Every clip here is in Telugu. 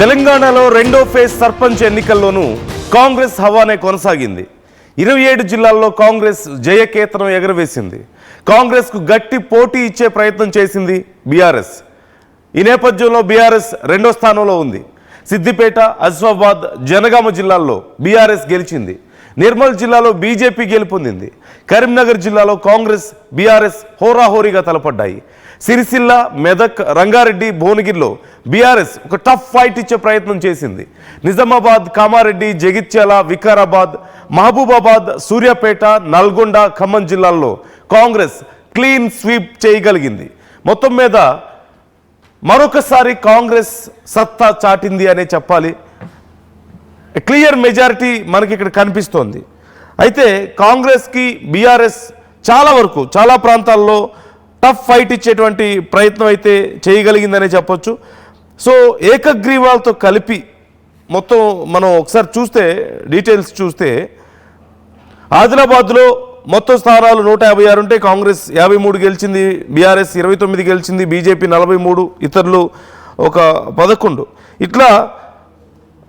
తెలంగాణలో రెండో ఫేజ్ సర్పంచ్ ఎన్నికల్లోనూ కాంగ్రెస్ హవానే కొనసాగింది. ఇరవై ఏడు జిల్లాల్లో కాంగ్రెస్ జయకేతనం ఎగరవేసింది. కాంగ్రెస్కు గట్టి పోటీ ఇచ్చే ప్రయత్నం చేసింది బీఆర్ఎస్. ఈ నేపథ్యంలో బీఆర్ఎస్ రెండో స్థానంలో ఉంది. సిద్దిపేట అసిఫాబాద్ జనగామ జిల్లాల్లో బీఆర్ఎస్ గెలిచింది. నిర్మల్ జిల్లాలో బీజేపీ గెలుపొందింది. కరీంనగర్ జిల్లాలో కాంగ్రెస్ బీఆర్ఎస్ హోరాహోరీగా తలపడ్డాయి. సిరిసిల్ల మెదక్ రంగారెడ్డి భువనగిరిలో బీఆర్ఎస్ ఒక టఫ్ ఫైట్ ఇచ్చే ప్రయత్నం చేసింది. నిజామాబాద్ కామారెడ్డి జగిత్యాల వికారాబాద్ మహబూబాబాద్ సూర్యాపేట నల్గొండ ఖమ్మం జిల్లాల్లో కాంగ్రెస్ క్లీన్ స్వీప్ చేయగలిగింది. మొత్తం మీద మరొకసారి కాంగ్రెస్ సత్తా చాటింది అనే చెప్పాలి. క్లియర్ మెజారిటీ మనకి ఇక్కడ కనిపిస్తోంది. అయితే కాంగ్రెస్కి బీఆర్ఎస్ చాలా వరకు చాలా ప్రాంతాల్లో టఫ్ ఫైట్ ఇచ్చేటువంటి ప్రయత్నం అయితే చేయగలిగిందనే చెప్పొచ్చు. సో ఏకగ్రీవాలతో కలిపి మొత్తం మనం ఒకసారి చూస్తే డీటెయిల్స్ చూస్తే ఆదిలాబాద్లో మొత్తం స్థానాలు నూట యాభై ఆరు ఉంటే కాంగ్రెస్ యాభై మూడు గెలిచింది బీఆర్ఎస్ ఇరవై తొమ్మిది గెలిచింది బీజేపీ నలభై మూడు ఇతరులు ఒక పదకొండు. ఇట్లా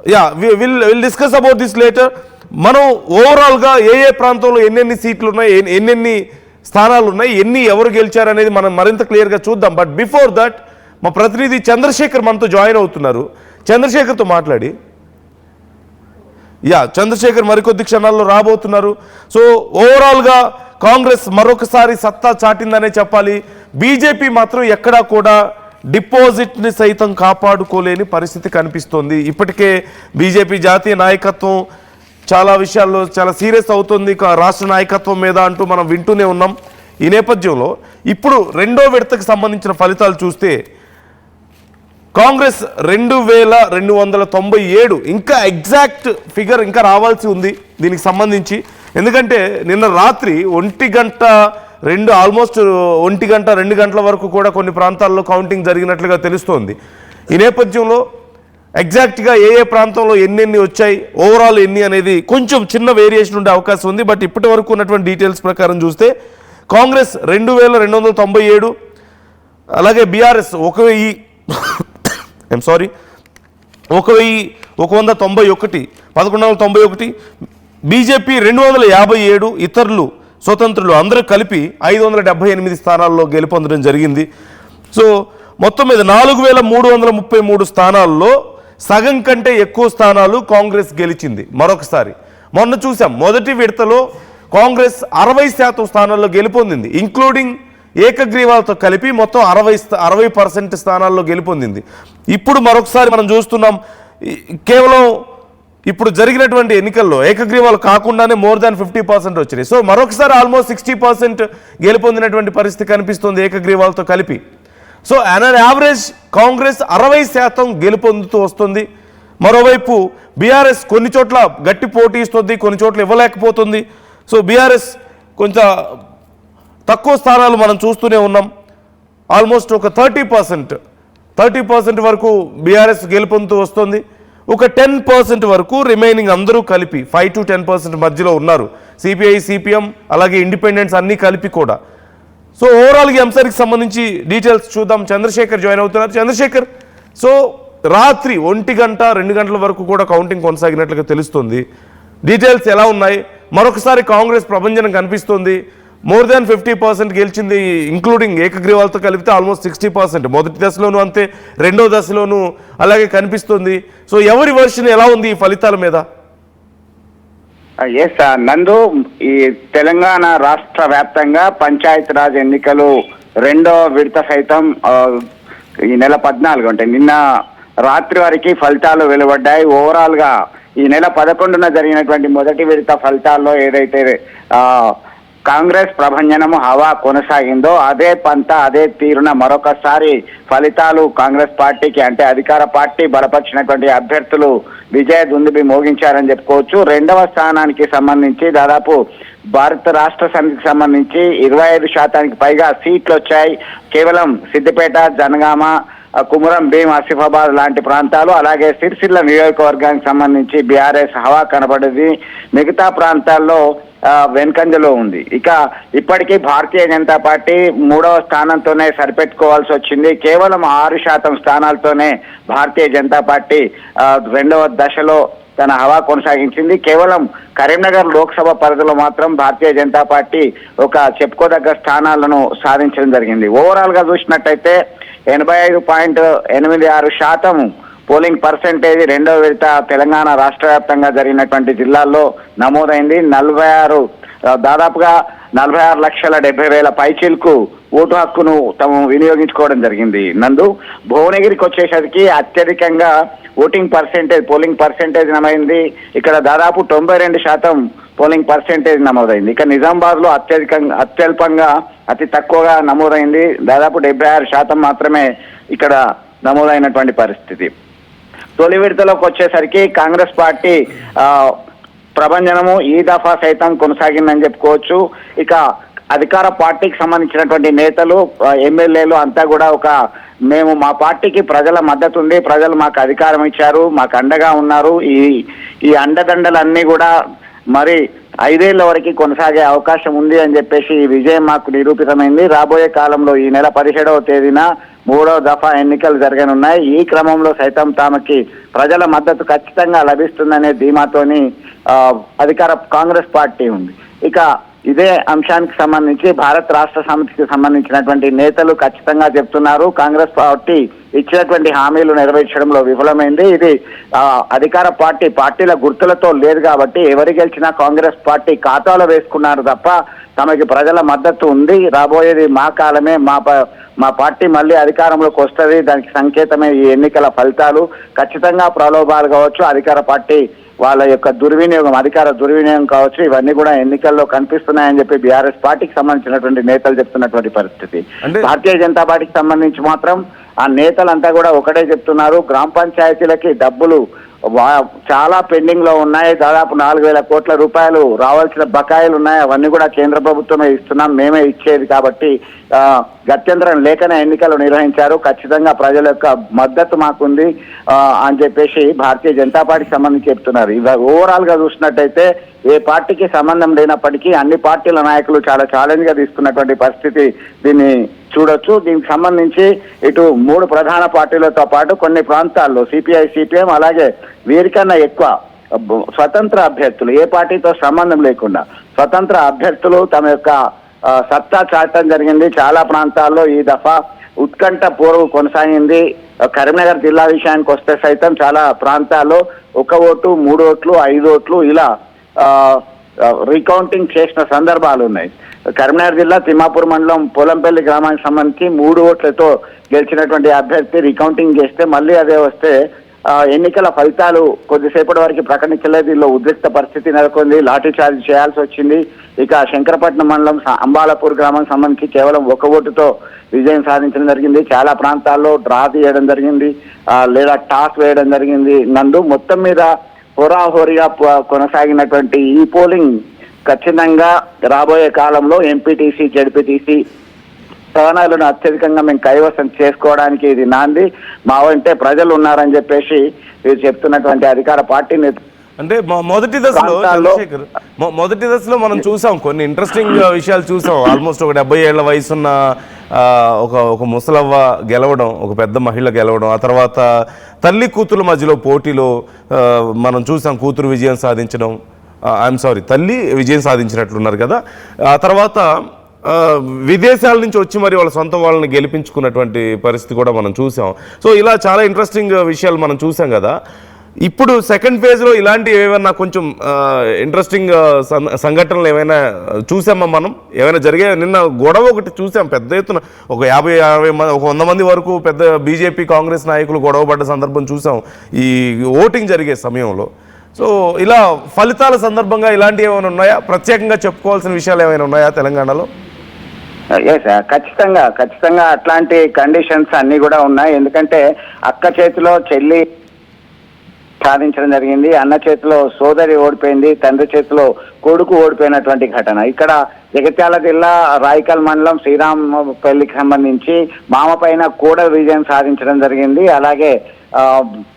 yeah will will discuss about this later మనం ఓవరాల్గా ఏ ఏ ప్రాంతంలో ఎన్నెన్ని సీట్లు ఉన్నాయి ఎన్ని- ఎన్నెన్ని స్థానాలు ఉన్నాయి ఎన్ని ఎవరు గెలిచారు అనేది మనం మరింత క్లియర్గా చూద్దాం. బట్ బిఫోర్ దట్ మా ప్రతినిధి చంద్రశేఖర్ మనతో జాయిన్ అవుతున్నారు. చంద్రశేఖర్తో మాట్లాడి. యా చంద్రశేఖర్ మరికొద్ది క్షణాల్లో రాబోతున్నారు. సో ఓవరాల్గా కాంగ్రెస్ మరొకసారి సత్తా చాటిందనే చెప్పాలి. బీజేపీ మాత్రం ఎక్కడా కూడా డిపాజిట్ని సైతం కాపాడుకోలేని పరిస్థితి కనిపిస్తోంది. ఇప్పటికే బీజేపీ జాతీయ నాయకత్వం చాలా విషయాల్లో చాలా సీరియస్ అవుతుంది. కా- రాష్ట్ర నాయకత్వం మీద అంటూ మనం వింటూనే ఉన్నాం. ఈ నేపథ్యంలో ఇప్పుడు రెండో విడతకు సంబంధించిన ఫలితాలు చూస్తే కాంగ్రెస్ రెండు వేల రెండు వందల తొంభై ఏడు ఇంకా ఎగ్జాక్ట్ ఫిగర్ ఇంకా రావాల్సి ఉంది దీనికి సంబంధించి. ఎందుకంటే నిన్న రాత్రి ఒంటి గంట రెండు ఆల్మోస్ట్ ఒంటి గంట రెండు గంటల వరకు కూడా కొన్ని ప్రాంతాల్లో కౌంటింగ్ జరిగినట్లుగా తెలుస్తోంది. ఈ నేపథ్యంలో ఎగ్జాక్ట్గా ఏ ఏ ప్రాంతంలో ఎన్నెన్ని వచ్చాయి ఓవరాల్ ఎన్ని అనేది కొంచెం చిన్న వేరియేషన్ ఉండే అవకాశం ఉంది. బట్ ఇప్పటి వరకు ఉన్నటువంటి డీటెయిల్స్ ప్రకారం చూస్తే కాంగ్రెస్ రెండు వేల రెండు వందల తొంభై ఏడు అలాగే బీఆర్ఎస్ ఒక వెయ్యి ఐఎమ్ సారీ ఒక వెయ్యి ఒక వంద తొంభై ఒకటి పదకొండు వందల తొంభై ఒకటి బీజేపీ రెండు వందల యాభై ఏడు ఇతరులు స్వతంత్రులు అందరూ కలిపి ఐదు వందల డెబ్బై ఎనిమిది స్థానాల్లో గెలుపొందడం జరిగింది. సో మొత్తం మీద నాలుగు వేల మూడు వందల ముప్పై మూడు స్థానాల్లో సగం కంటే ఎక్కువ స్థానాలు కాంగ్రెస్ గెలిచింది మరొకసారి. మొన్న చూసాం మొదటి విడతలో కాంగ్రెస్ అరవై శాతం స్థానాల్లో గెలుపొందింది. ఇంక్లూడింగ్ ఏకగ్రీవాలతో కలిపి మొత్తం అరవై స్థ- అరవై పర్సెంట్ స్థానాల్లో గెలుపొందింది. ఇప్పుడు మరొకసారి మనం చూస్తున్నాం కేవలం ఇప్పుడు జరిగినటువంటి ఎన్నికల్లో ఏకగ్రీవాలు కాకుండానే మోర్ దాన్ ఫిఫ్టీ పర్సెంట్ వచ్చినాయి. సో మరొకసారి ఆల్మోస్ట్ సిక్స్టీ పర్సెంట్ గెలుపొందినటువంటి పరిస్థితి కనిపిస్తుంది ఏకగ్రీవాలతో కలిపి. So an an average Congress అరవై శాతం గెలుపొందుతూ వస్తుంది. మరోవైపు బీఆర్ఎస్ కొన్ని చోట్ల గట్టి పోటీ ఇస్తుంది కొన్ని చోట్ల ఇవ్వలేకపోతుంది. సో బీఆర్ఎస్ కొంచెం తక్కువ స్థానాలు మనం చూస్తూనే ఉన్నాం. ఆల్మోస్ట్ ఒక థర్టీ పర్సెంట్ థర్టీ పర్సెంట్ వరకు బీఆర్ఎస్ గెలుపొందుతూ వస్తుంది. ఒక టెన్ పర్సెంట్ వరకు రిమైనింగ్ అందరూ కలిపి ఫైవ్ టు టెన్ పర్సెంట్ మధ్యలో ఉన్నారు. సిపిఐ సిపిఎం అలాగే ఇండిపెండెన్స్ అన్నీ కలిపి కూడా. సో ఓవరాల్ ఈ అంశానికి సంబంధించి డీటెయిల్స్ చూద్దాం. చంద్రశేఖర్ జాయిన్ అవుతున్నారు. చంద్రశేఖర్ సో రాత్రి ఒంటి గంట రెండు గంటల వరకు కూడా కౌంటింగ్ కొనసాగినట్లుగా తెలుస్తుంది. డీటెయిల్స్ ఎలా ఉన్నాయి? మరొకసారి కాంగ్రెస్ ప్రభంజనం కనిపిస్తుంది. మోర్ దాన్ ఫిఫ్టీ పర్సెంట్ గెలిచింది ఇంక్లూడింగ్ ఏకగ్రీవాలతో కలిపితే ఆల్మోస్ట్ సిక్స్టీ పర్సెంట్ మొదటి దశలోనూ అంతే రెండో దశలోనూ అలాగే కనిపిస్తుంది. సో ఎవరి వర్షన్ ఎలా ఉంది ఈ ఫలితాల మీద? Ah, ఎస్ నందు ఈ తెలంగాణ రాష్ట్ర వ్యాప్తంగా పంచాయతీరాజ్ ఎన్నికలు రెండో విడత సైతం ఈ నెల పద్నాలుగు అంటే నిన్న రాత్రి వరకు ఫలితాలు వెలువడ్డాయి. ఓవరాల్గా ఈ నెల పదకొండున జరిగినటువంటి మొదటి విడత ఫలితాల్లో ఏదైతే ఆ, కాంగ్రెస్ ప్రభంజనము హవా కొనసాగిందో అదే పంత అదే తీరున మరొకసారి ఫలితాలు కాంగ్రెస్ పార్టీకి అంటే అధికార పార్టీ బలపరిచినటువంటి అభ్యర్థులు విజయ దుందుబి మోగించారని చెప్పుకోవచ్చు. రెండవ స్థానానికి సంబంధించి దాదాపు భారత రాష్ట్ర సమితికి సంబంధించి ఇరవై ఐదు శాతానికి పైగా సీట్లు వచ్చాయి. కేవలం సిద్దిపేట జనగామ కుమరం కుమురం భీం ఆసిఫాబాద్ లాంటి ప్రాంతాలు అలాగే సిరిసిల్ల నియోజకవర్గానికి సంబంధించి బీఆర్ఎస్ హవా కనబడింది మిగతా ప్రాంతాల్లో వెనుకంజలో ఉంది. ఇక ఇప్పటికీ భారతీయ జనతా పార్టీ మూడవ స్థానంతోనే సరిపెట్టుకోవాల్సి వచ్చింది. కేవలం ఆరు శాతం స్థానాలతోనే భారతీయ జనతా పార్టీ రెండవ దశలో తన హవా కొనసాగించింది. కేవలం కరీంనగర్ లోక్సభ పరిధిలో మాత్రం భారతీయ జనతా పార్టీ ఒక చెప్పుకోదగ్గ స్థానాలను సాధించడం జరిగింది. ఓవరాల్గా చూసినట్టయితే ఎనభై ఐదు పాయింట్ ఎనిమిది ఆరు శాతం పోలింగ్ పర్సెంటేజ్ రెండో విడత తెలంగాణ రాష్ట్ర వ్యాప్తంగా జరిగినటువంటి జిల్లాల్లో నమోదైంది. నలభై ఆరు దాదాపుగా నలభై ఆరు లక్షల డెబ్బై వేల పైచీలకు ఓటు హక్కును తాము వినియోగించుకోవడం జరిగింది. నందు భువనగిరికి వచ్చేసరికి అత్యధికంగా ఓటింగ్ పర్సెంటేజ్ పోలింగ్ పర్సెంటేజ్ నమైంది ఇక్కడ దాదాపు తొంభై రెండు శాతం పోలింగ్ పర్సెంటేజ్ నమోదైంది. ఇక నిజామాబాద్లో అత్యధికంగా అత్యల్పంగా అతి తక్కువగా నమోదైంది. దాదాపు డెబ్బై ఆరు శాతం మాత్రమే ఇక్కడ నమోదైనటువంటి పరిస్థితి. తొలి విడతలోకి వచ్చేసరికి కాంగ్రెస్ పార్టీ ప్రభంజనము ఈ దఫా సైతం కొనసాగిందని చెప్పుకోవచ్చు. ఇక అధికార పార్టీకి సంబంధించినటువంటి నేతలు ఎమ్మెల్యేలు అంతా కూడా ఒక మేము మా పార్టీకి ప్రజల మద్దతు ఉంది ప్రజలు మాకు అధికారం ఇచ్చారు మాకు అండగా ఉన్నారు. ఈ ఈ అండదండలన్నీ కూడా మరి ఐదేళ్ళ వరకు కొనసాగే అవకాశం ఉంది అని చెప్పేసి ఈ విజయం మాకు నిరూపితమైంది. రాబోయే కాలంలో ఈ నెల పదిహేడవ తేదీన మూడవ దఫా ఎన్నికలు జరగనున్నాయి. ఈ క్రమంలో సైతం తమకి ప్రజల మద్దతు ఖచ్చితంగా లభిస్తుందనే ధీమాతోని ఆ, అధికార కాంగ్రెస్ పార్టీ ఉంది. ఇక ఇదే అంశానికి సంబంధించి భారత్ రాష్ట్ర సమితికి సంబంధించినటువంటి నేతలు ఖచ్చితంగా చెప్తున్నారు. కాంగ్రెస్ పార్టీ ఇచ్చినటువంటి హామీలు నెరవేర్చడంలో విఫలమైంది. ఇది అధికార పార్టీ పార్టీల గుర్తులతో లేదు కాబట్టి ఎవరు గెలిచినా కాంగ్రెస్ పార్టీ ఖాతాలో వేసుకున్నారు తప్ప తమకి ప్రజల మద్దతు ఉంది. రాబోయేది మా కాలమే మా ప- మా పార్టీ మళ్ళీ అధికారంలోకి వస్తుంది. దానికి సంకేతమే ఈ ఎన్నికల ఫలితాలు. ఖచ్చితంగా ప్రలోభాలు కావచ్చు. అధికార పార్టీ వాళ్ళ యొక్క దుర్వినియోగం అధికార దుర్వినియోగం కావచ్చు ఇవన్నీ కూడా ఎన్నికల్లో కనిపిస్తున్నాయని చెప్పి బీఆర్ఎస్ పార్టీకి సంబంధించినటువంటి నేతలు చెప్తున్నటువంటి పరిస్థితి. భారతీయ జనతా పార్టీకి సంబంధించి మాత్రం ఆ నేతలంతా కూడా ఒకటే చెప్తున్నారు గ్రామ పంచాయతీలకి డబ్బులు చాలా పెండింగ్లో ఉన్నాయి దాదాపు నాలుగు వేల కోట్ల రూపాయలు రావాల్సిన బకాయిలు ఉన్నాయి అవన్నీ కూడా కేంద్ర ప్రభుత్వమే ఇస్తున్నాం మేమే ఇచ్చేది కాబట్టి గత్యంతరం లేకనే ఎన్నికలు నిర్వహించారు. ఖచ్చితంగా ప్రజల యొక్క మద్దతు మాకుంది. అని చెప్పేసి భారతీయ జనతా పార్టీకి సంబంధించి చెప్తున్నారు. ఇవ ఓవరాల్గా చూసినట్టయితే ఏ పార్టీకి సంబంధం లేనప్పటికీ అన్ని పార్టీల నాయకులు చాలా ఛాలెంజ్గా తీసుకున్నటువంటి పరిస్థితి దీన్ని చూడొచ్చు. దీనికి సంబంధించి ఇటు మూడు ప్రధాన పార్టీలతో పాటు కొన్ని ప్రాంతాల్లో సిపిఐ సిపిఎం అలాగే వీరికన్నా ఎక్కువ స్వతంత్ర అభ్యర్థులు ఏ పార్టీతో సంబంధం లేకుండా స్వతంత్ర అభ్యర్థులు తమ యొక్క సత్తా చాటం జరిగింది. చాలా ప్రాంతాల్లో ఈ దఫా ఉత్కంఠ పూర్వం కొనసాగింది. కరీంనగర్ జిల్లా విషయానికి వస్తే సైతం చాలా ప్రాంతాల్లో ఒక ఓటు మూడు ఓట్లు ఐదు ఓట్లు ఇలా రికౌంటింగ్ రీకౌంటింగ్ చేసిన సందర్భాలు ఉన్నాయి. కరీంనగర్ జిల్లా తిమ్మాపూర్ మండలం పొలంపల్లి గ్రామానికి సంబంధించి మూడు ఓట్లతో గెలిచినటువంటి అభ్యర్థి రీకౌంటింగ్ చేస్తే మళ్ళీ అదే వస్తే ఎన్నికల ఫలితాలు కొద్దిసేపటి వరకు ప్రకటించలేదు. దీనిలో ఉద్రిక్త పరిస్థితి నెలకొంది. లాఠీ చార్జ్ చేయాల్సి వచ్చింది. ఇక శంకరపట్నం మండలం స- అంబాలపూర్ గ్రామం సంబంధించి కేవలం ఒక ఓటుతో విజయం సాధించడం జరిగింది. చాలా ప్రాంతాల్లో డ్రా తీయడం జరిగింది. లేదా టాస్ వేయడం జరిగింది. నందు మొత్తం మీద హోరాహోరీగా కొనసాగినటువంటి ఈ పోలింగ్ ఖచ్చితంగా రాబోయే కాలంలో ఎంపీటీసీ జడ్పీటీసీ స్థానాలను అత్యధికంగా మేము కైవసం చేసుకోవడానికి ఇది నాంది. మా అంటే ప్రజలు ఉన్నారని చెప్పేసి చెప్తున్నటువంటి అధికార పార్టీ అంటే మొదటి దశలో చంద్రశేఖర్ మొదటి దశలో మనం చూసాం కొన్ని ఇంట్రెస్టింగ్ విషయాలు చూసాం. ఆల్మోస్ట్ ఒక డెబ్బై ఏళ్ళ వయసున్న ఒక ఒక ముసలవ్వ గెలవడం ఒక పెద్ద మహిళ గెలవడం ఆ తర్వాత తల్లి కూతురు మధ్యలో పోటీలో మనం చూసాం కూతురు విజయం సాధించడం. ఐఎమ్ సారీ తల్లి విజయం సాధించినట్లున్నారు కదా. ఆ తర్వాత విదేశాల నుంచి వచ్చి మరి వాళ్ళ సొంత వాళ్ళని గెలిపించుకున్నటువంటి పరిస్థితి కూడా మనం చూసాం. సో ఇలా చాలా ఇంట్రెస్టింగ్ విషయాలు మనం చూసాం కదా. ఇప్పుడు సెకండ్ ఫేజ్లో ఇలాంటి ఏమైనా కొంచెం ఇంట్రెస్టింగ్ సంఘటనలు ఏమైనా చూసామా మనం? ఏమైనా జరిగే నిన్న గొడవ ఒకటి చూసాం పెద్ద ఎత్తున. ఒక యాభై అరవై మంది ఒక వంద మంది వరకు పెద్ద బీజేపీ కాంగ్రెస్ నాయకులు గొడవ పడ్డ సందర్భం చూసాం. ఈ ఓటింగ్ జరిగే సమయంలో. సో ఇలా ఫలితాల సందర్భంగా ఇలాంటివి ఏమైనా ఉన్నాయా? ప్రత్యేకంగా చెప్పుకోవాల్సిన విషయాలు ఏమైనా ఉన్నాయా తెలంగాణలో? Uh, ఎస్ uh, ఖచ్చితంగా ఖచ్చితంగా అట్లాంటి కండిషన్స్ అన్ని కూడా ఉన్నాయి. ఎందుకంటే అక్క చేతిలో చెల్లి సాధించడం జరిగింది అన్న చేతిలో సోదరి ఓడిపోయింది తండ్రి చేతిలో కొడుకు ఓడిపోయినటువంటి ఘటన. ఇక్కడ జగిత్యాల జిల్లా రాయికల్ మండలం శ్రీరామ్ పెళ్ళికి సంబంధించి మామ పైన కూడా విజయం సాధించడం జరిగింది. అలాగే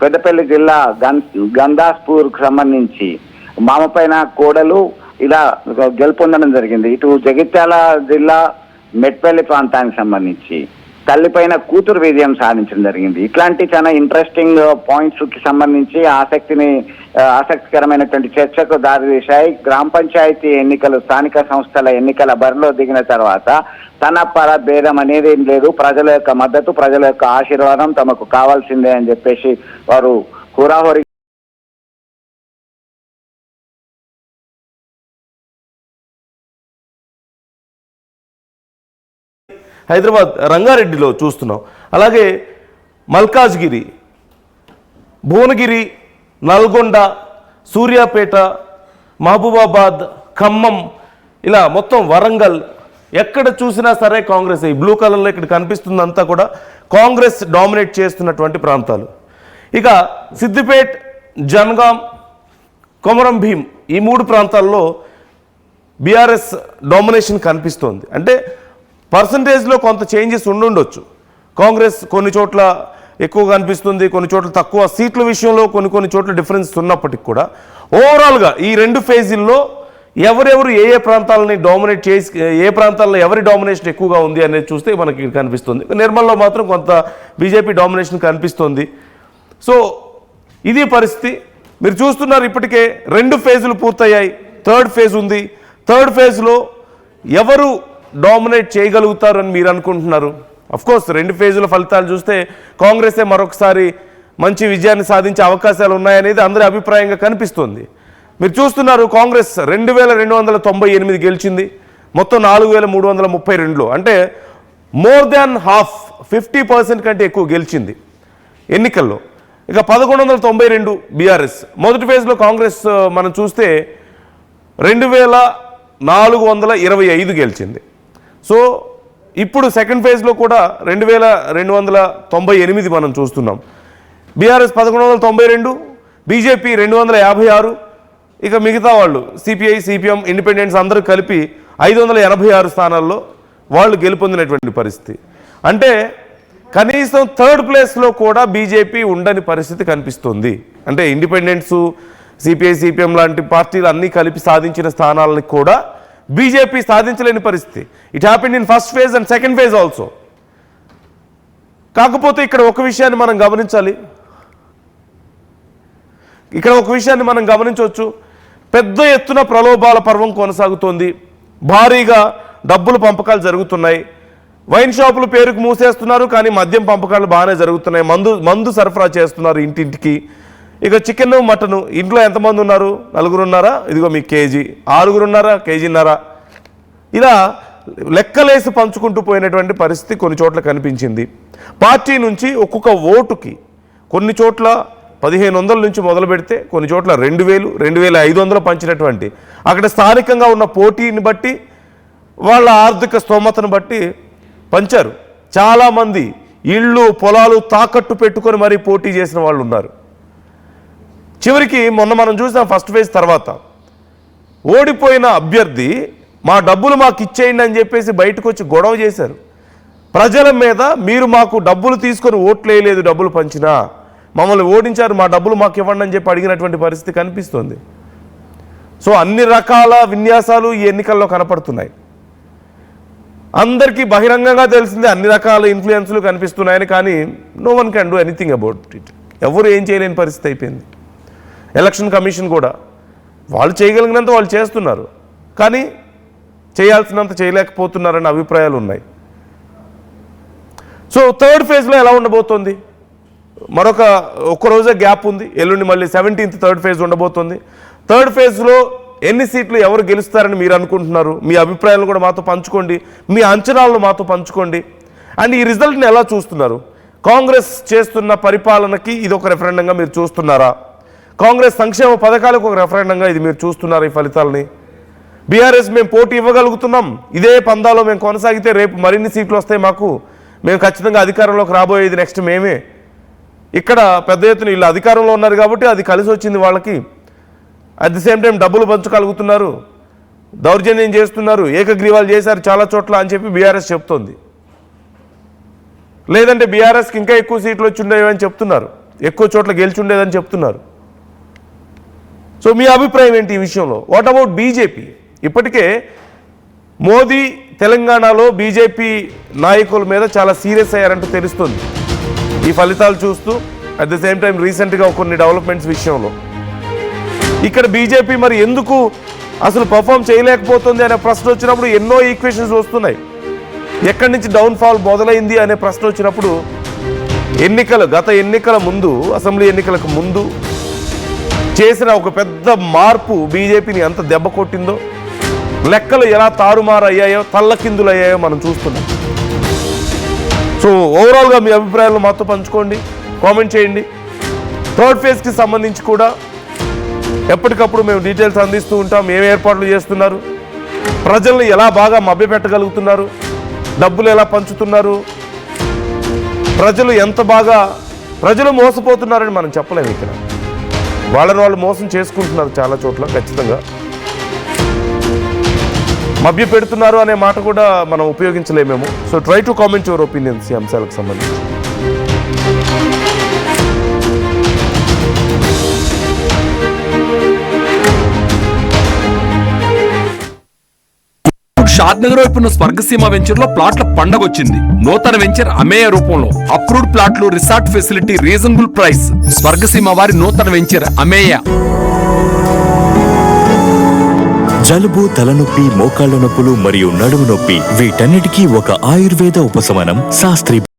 పెద్దపల్లి జిల్లా గన్ గందాస్పూర్కు సంబంధించి మామ పైన కోడలు ఇలా గెలుపొందడం జరిగింది. ఇటు జగిత్యాల జిల్లా మెట్పల్లి ప్రాంతానికి సంబంధించి తల్లిపైన కూతురు విజయం సాధించడం జరిగింది. ఇట్లాంటి చాలా ఇంట్రెస్టింగ్ పాయింట్స్కి సంబంధించి ఆసక్తిని ఆసక్తికరమైనటువంటి చర్చకు దారితీశాయి. గ్రామ పంచాయతీ ఎన్నికలు స్థానిక సంస్థల ఎన్నికల బరిలో దిగిన తర్వాత తన పర భేదం అనేది ఏం లేదు. ప్రజల యొక్క మద్దతు ప్రజల యొక్క ఆశీర్వాదం తమకు కావాల్సిందే అని చెప్పేసి వారు హురాహోరి హైదరాబాద్ రంగారెడ్డిలో చూస్తున్నాం. అలాగే మల్కాజ్గిరి భువనగిరి నల్గొండ సూర్యాపేట మహబూబాబాద్ ఖమ్మం ఇలా మొత్తం వరంగల్ ఎక్కడ చూసినా సరే కాంగ్రెస్. ఈ బ్లూ కలర్లో ఇక్కడ కనిపిస్తుందంతా కూడా కాంగ్రెస్ డామినేట్ చేస్తున్నటువంటి ప్రాంతాలు. ఇక సిద్దిపేట్ జనగాం కొమరం భీం ఈ మూడు ప్రాంతాల్లో బీఆర్ఎస్ డామినేషన్ కనిపిస్తోంది. అంటే పర్సంటేజ్లో కొంత చేంజెస్ ఉండుండొచ్చు. కాంగ్రెస్ కొన్ని చోట్ల ఎక్కువ కనిపిస్తుంది కొన్ని చోట్ల తక్కువ సీట్ల విషయంలో కొన్ని కొన్ని చోట్ల డిఫరెన్స్ ఉన్నప్పటికీ కూడా ఓవరాల్గా ఈ రెండు ఫేజీల్లో ఎవరెవరు ఏ ఏ ప్రాంతాలని డామినేట్ చేసి ఏ ప్రాంతాల్లో ఎవరి డామినేషన్ ఎక్కువగా ఉంది అనేది చూస్తే మనకి కనిపిస్తుంది. నిర్మల్లో మాత్రం కొంత బీజేపీ డామినేషన్ కనిపిస్తుంది. సో ఇది పరిస్థితి. మీరు చూస్తున్నారు ఇప్పటికే రెండు ఫేజులు పూర్తయ్యాయి. థర్డ్ ఫేజ్ ఉంది. థర్డ్ ఫేజ్లో ఎవరు డామినేట్ చేయగలుగుతారు అని మీరు అనుకుంటున్నారు. కోర్స్ రెండు ఫేజుల ఫలితాలు చూస్తే కాంగ్రెసే మరొకసారి మంచి విజయాన్ని సాధించే అవకాశాలు ఉన్నాయనేది అందరి అభిప్రాయంగా కనిపిస్తుంది. మీరు చూస్తున్నారు కాంగ్రెస్ రెండు వేల రెండు వందల తొంభై ఎనిమిది గెలిచింది మొత్తం నాలుగు వేల మూడు వందల ముప్పై రెండులో. అంటే more than half fifty percent కంటే ఎక్కువ గెలిచింది ఎన్నికల్లో. ఇక పదకొండు వందల తొంభై రెండు బీఆర్ఎస్. మొదటి ఫేజ్లో కాంగ్రెస్ మనం చూస్తే రెండు వేల నాలుగు వందల ఇరవై ఐదు గెలిచింది. సో ఇప్పుడు సెకండ్ ఫేజ్లో కూడా రెండు వేల రెండు వందల తొంభై ఎనిమిది మనం చూస్తున్నాం. బీఆర్ఎస్ పదకొండు వందల తొంభై రెండు బీజేపీ రెండు వందల యాభై ఆరు ఇక మిగతా వాళ్ళు సిపిఐ సిపిఎం ఇండిపెండెన్స్ అందరూ కలిపి ఐదు వందల ఎనభై ఆరు స్థానాల్లో వాళ్ళు గెలుపొందినటువంటి పరిస్థితి. అంటే కనీసం థర్డ్ ప్లేస్లో కూడా బీజేపీ ఉండని పరిస్థితి కనిపిస్తుంది. అంటే ఇండిపెండెన్స్ సిపిఐ సిపిఎం లాంటి పార్టీలు అన్నీ కలిపి సాధించిన స్థానాలని కూడా బీజేపీ సాధించలేని పరిస్థితి. It happened in first phase and second phase also కాకపోతే ఇక్కడ ఒక విషయాన్ని మనం గమనించాలి. ఇక్కడ ఒక విషయాన్ని మనం గమనించవచ్చు. పెద్ద ఎత్తున ప్రలోభాల పర్వం కొనసాగుతోంది. భారీగా డబ్బులు పంపకాలు జరుగుతున్నాయి. వైన్ షాపులు పేరుకు మూసేస్తున్నారు కానీ మద్యం పంపకాలు బాగానే జరుగుతున్నాయి. మందు మందు సరఫరా చేస్తున్నారు ఇంటింటికి. ఇక చికెన్ మటన్ ఇంట్లో ఎంతమంది ఉన్నారు? నలుగురు ఉన్నారా ఇదిగో మీ కేజీ. ఆరుగురు ఉన్నారా కేజీన్నారా? ఇలా లెక్కలేసి పంచుకుంటూ పోయినటువంటి పరిస్థితి కొన్ని చోట్ల కనిపించింది. పార్టీ నుంచి ఒక్కొక్క ఓటుకి కొన్ని చోట్ల పదిహేను వందల నుంచి మొదలు పెడితే కొన్ని చోట్ల రెండు వేలు రెండు వేల ఐదు వందలు పంచినటువంటి. అక్కడ స్థానికంగా ఉన్న పోటీని బట్టి వాళ్ళ ఆర్థిక స్తోమతను బట్టి పంచారు. చాలామంది ఇళ్ళు పొలాలు తాకట్టు పెట్టుకొని మరీ పోటీ చేసిన వాళ్ళు ఉన్నారు చివరికి మొన్న మనం చూసాం ఫస్ట్ ఫేజ్ తర్వాత. ఓడిపోయిన అభ్యర్థి మా డబ్బులు మాకు ఇచ్చేయండి అని చెప్పేసి బయటకు వచ్చి గొడవ చేశారు. ప్రజల మీద మీరు మాకు డబ్బులు తీసుకొని ఓట్లు వేయలేదు డబ్బులు పంచినా. మమ్మల్ని ఓడించారు మా డబ్బులు మాకు ఇవ్వండి అని చెప్పి అడిగినటువంటి పరిస్థితి కనిపిస్తుంది. సో అన్ని రకాల విన్యాసాలు ఈ ఎన్నికల్లో కనపడుతున్నాయి. అందరికీ బహిరంగంగా తెలిసిందే అన్ని రకాల ఇన్ఫ్లుయెన్స్లు కనిపిస్తున్నాయని కానీ no one can do anything about it ఎవరు ఏం చేయలేని పరిస్థితి అయిపోయింది. ఎలక్షన్ కమిషన్ కూడా వాళ్ళు చేయగలిగినంత వాళ్ళు చేస్తున్నారు. కానీ చేయాల్సినంత చేయలేకపోతున్నారనే అభిప్రాయాలు ఉన్నాయి. సో థర్డ్ ఫేజ్లో ఎలా ఉండబోతోంది? మరొక ఒక్క రోజే గ్యాప్ ఉంది. ఎల్లుండి మళ్ళీ సెవెంటీన్త్ థర్డ్ ఫేజ్ ఉండబోతోంది. థర్డ్ ఫేజ్లో ఎన్ని సీట్లు ఎవరు గెలుస్తారని మీరు అనుకుంటున్నారు? మీ అభిప్రాయాలను కూడా మాతో పంచుకోండి. మీ అంచనాలను మాతో పంచుకోండి. అండ్ ఈ రిజల్ట్ని ఎలా చూస్తున్నారు? కాంగ్రెస్ చేస్తున్న పరిపాలనకి ఇది ఒక రెఫరెండంగా మీరు చూస్తున్నారా? కాంగ్రెస్ సంక్షేమ పథకాలకు ఒక రెఫరెండంగా ఇది మీరు చూస్తున్నారు ఈ ఫలితాలని. బీఆర్ఎస్ మేము పోటీ ఇవ్వగలుగుతున్నాం. ఇదే పందాలో మేము కొనసాగితే రేపు మరిన్ని సీట్లు వస్తాయి మాకు. మేము ఖచ్చితంగా అధికారంలోకి రాబోయేది నెక్స్ట్ మేమే. ఇక్కడ పెద్ద ఎత్తున వీళ్ళు అధికారంలో ఉన్నారు కాబట్టి అది కలిసి వచ్చింది వాళ్ళకి. అట్ ది సేమ్ టైం డబ్బులు పంచగలుగుతున్నారు. దౌర్జన్యం చేస్తున్నారు. ఏకగ్రీవాలు చేశారు చాలా చోట్ల అని చెప్పి బీఆర్ఎస్ చెప్తోంది. లేదంటే బీఆర్ఎస్కి ఇంకా ఎక్కువ సీట్లు వచ్చి ఉండేవి అని చెప్తున్నారు. ఎక్కువ చోట్ల గెలిచి ఉండేదని చెప్తున్నారు. సో మీ అభిప్రాయం ఏంటి ఈ విషయంలో? వాట్ అబౌట్ బీజేపీ ఇప్పటికే మోదీ తెలంగాణలో బీజేపీ నాయకుల మీద చాలా సీరియస్ అయ్యారంటూ తెలుస్తుంది. ఈ ఫలితాలు చూస్తూ అట్ ద సేమ్ టైం రీసెంట్గా కొన్ని డెవలప్మెంట్స్ విషయంలో. ఇక్కడ బీజేపీ మరి ఎందుకు అసలు పర్ఫామ్ చేయలేకపోతుంది అనే ప్రశ్న వచ్చినప్పుడు ఎన్నో ఈక్వేషన్స్ వస్తున్నాయి. ఎక్కడి నుంచి డౌన్ఫాల్ మొదలైంది అనే ప్రశ్న వచ్చినప్పుడు ఎన్నికలు గత ఎన్నికల ముందు అసెంబ్లీ ఎన్నికలకు ముందు చేసిన ఒక పెద్ద మార్పు బీజేపీని ఎంత దెబ్బ కొట్టిందో లెక్కలు ఎలా తారుమారు అయ్యాయో తల్లకిందులు అయ్యాయో మనం చూస్తున్నాం. సో ఓవరాల్గా మీ అభిప్రాయాలు మాతో పంచుకోండి కామెంట్ చేయండి. థర్డ్ ఫేజ్కి సంబంధించి కూడా ఎప్పటికప్పుడు మేము డీటెయిల్స్ అందిస్తూ ఉంటాం ఏం ఏర్పాట్లు చేస్తున్నారు ప్రజల్ని ఎలా బాగా మభ్యపెట్టగలుగుతున్నారు డబ్బులు ఎలా పంచుతున్నారు ప్రజలు ఎంత బాగా ప్రజలు మోసపోతున్నారని మనం చెప్పలేము ఇక్కడ. వాళ్ళని వాళ్ళు మోసం చేసుకుంటున్నారు చాలా చోట్ల ఖచ్చితంగా. మభ్య పెడుతున్నారు అనే మాట కూడా మనం ఉపయోగించలేమేమో. So try to comment your opinions ఈ అంశాలకు సంబంధించి. షాద్ నగర్ వైపు స్వర్గసీమ వెంచర్లో ప్లాట్ల పండగ వచ్చింది నూతన వెంచర్ అమేయ రూపంలో. అప్రూవ్డ్ ప్లాట్లు resort facility reasonable price. Swargaseema వారి నూతన వెంచర్ అమేయ. జలుబు తలనొప్పి మోకాళ్ళ నొప్పులు మరియు నడుము నొప్పి వీటన్నిటికీ ఒక ఆయుర్వేద ఉపశమనం శాస్త్రి